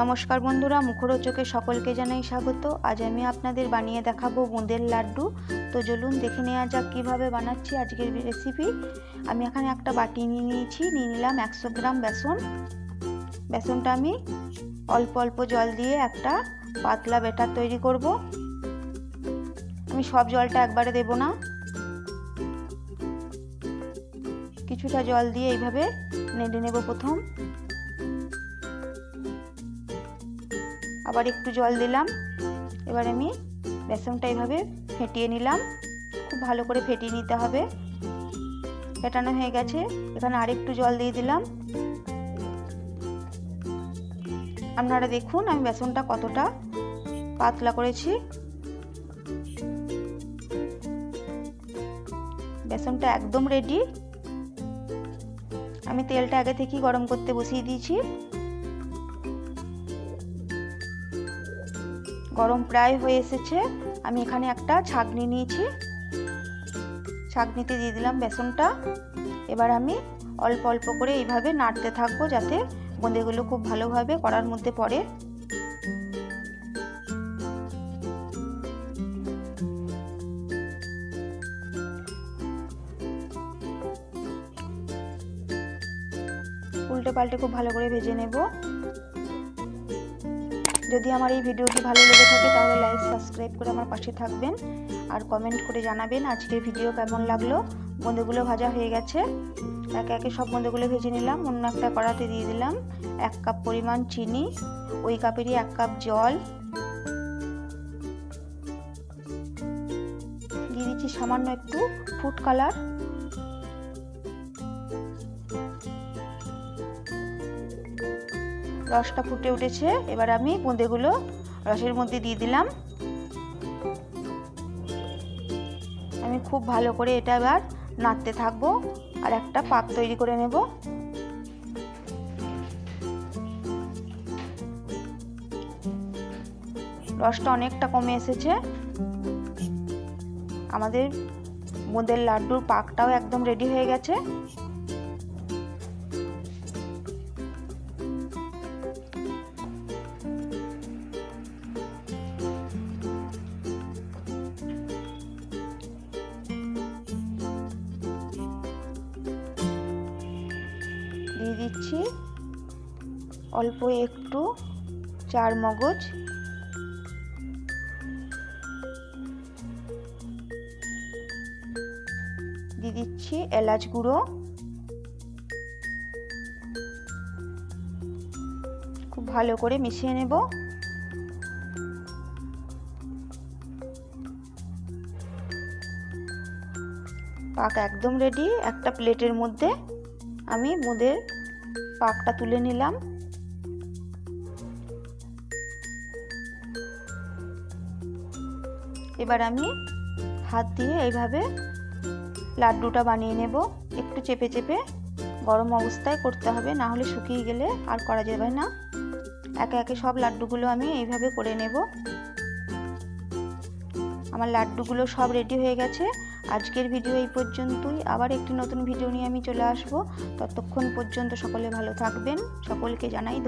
নমস্কার বন্ধুরা, মুখরোচকে সকলকে জানাই স্বাগত। আজ আমি আপনাদের বানিয়ে দেখাবো বোঁদের লাড্ডু। তো চলুন দেখে নেওয়া যাক কীভাবে বানাচ্ছি আজকের রেসিপি আমি এখানে একটা বাটি নিয়ে নিয়েছি, নিয়ে নিলাম একশো গ্রাম বেসন। বেসনটা আমি অল্প অল্প জল দিয়ে একটা পাতলা ব্যাটার তৈরি করব। আমি সব জলটা একবারে দেব না। কিছুটা জল দিয়ে এইভাবে নেড়ে নেব প্রথম। আবার একটু জল দিলাম। এবার আমি বেসনটা এইভাবে ফেটিয়ে নিলাম। খুব ভালো করে ফেটিয়ে নিতে হবে। ফেটানো হয়ে গেছে। এখানে আরেকটু জল দিয়ে দিলাম। আপনারা দেখুন আমি বেসনটা কতটা পাতলা করেছি। বেসনটা একদম রেডি আমি তেলটা আগে থেকেই গরম করতে বসিয়ে দিয়েছি। গরম প্রায় হয়ে এসেছে। আমি এখানে একটা ছাঁকনি নিয়েছি। ছাঁকনিতে দিয়ে দিলাম বেসনটা। এবার আমি অল্প অল্প করে এইভাবে নাড়তে থাকব যাতে বোঁদেগুলো খুব ভালোভাবে কড়ার মধ্যে পড়ে। উল্টে পাল্টে খুব ভালো করে ভেজে নেব। যদি আমার এই ভিডিওটি ভালো লেগে থাকে, তাহলে লাইক সাবস্ক্রাইব করে আমার পাশে থাকবেন। আর কমেন্ট করে জানাবেন আজকের ভিডিও কেমন লাগল। বোঁদেগুলো ভাজা হয়ে গেছে। একে একে সব বোঁদেগুলো ভেজে নিলাম। অন্য একটা কড়াতে দিয়ে দিলাম এক কাপ পরিমাণ চিনি, ওই কাপেরই এক কাপ জল। দিয়ে দিচ্ছি সামান্য একটু ফুড কালার রসটা ফুটে উঠেছে। এবার আমি বোঁদেগুলো রসের মধ্যে দিয়ে দিলাম। আমি খুব ভালো করে এটা এবার নাড়তে থাকব আর একটা পাক তৈরি করে নেব। রসটা অনেকটা কমে এসেছে। আমাদের বোঁদের লাড্ডুর পাকটাও একদম রেডি হয়ে গেছে। দিয়ে দিচ্ছি। অল্প একটু চার মগজ। দিয়ে দিচ্ছি এলাচ গুঁড়ো। খুব ভালো করে মিশিয়ে নেব। পাক একদম রেডি একটা প্লেটের মধ্যে আমি মুদের পাকটা তুলে নিলাম। এবার আমি হাত দিয়ে এইভাবে লাড্ডুটা বানিয়ে নেব। একটু চেপে চেপে গরম অবস্থায় করতে হবে, না হলে শুকিয়ে গেলে আর করা যাবে না। একে একে সব লাড্ডুগুলো আমি এইভাবে করে নেব। আমার লাড্ডুগুলো সব রেডি হয়ে গেছে। আজকের ভিডিও এই পর্যন্তই। আবার একটি নতুন ভিডিও নিয়ে আমি চলে আসব। ততক্ষণ পর্যন্ত সকলে ভালো থাকবেন। সকলকে জানাই